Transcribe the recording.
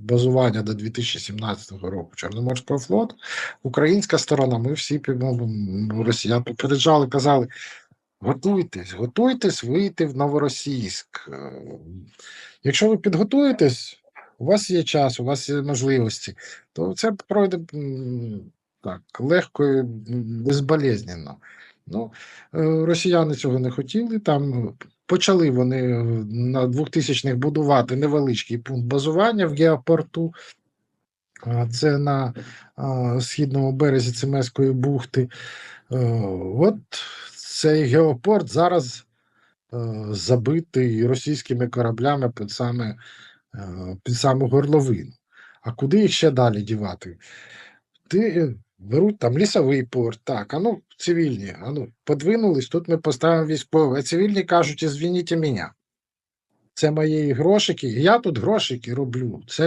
базування до 2017 року Чорноморського флоту, українська сторона, ми всі ну, росіян попереджали, казали. Готуйтесь, готуйтесь вийти в Новоросійськ. Е, Якщо ви підготуєтесь, у вас є час, у вас є можливості, то це пройде так, легко і безболезненно. Ну, е, росіяни цього не хотіли. Там почали вони е, на 2000-х будувати невеличкий пункт базування в геопорту. Це на східному березі Цимеської бухти. Е, От цей геопорт зараз е, забитий російськими кораблями під саме, під саму горловину. А куди їх ще далі дівати? Ти беруть там лісовий порт, так, а ну, цивільні, а ну, подвинулись, тут ми поставимо військове. а цивільні кажуть, извините мене. Це мої грошики, я тут грошики роблю. Це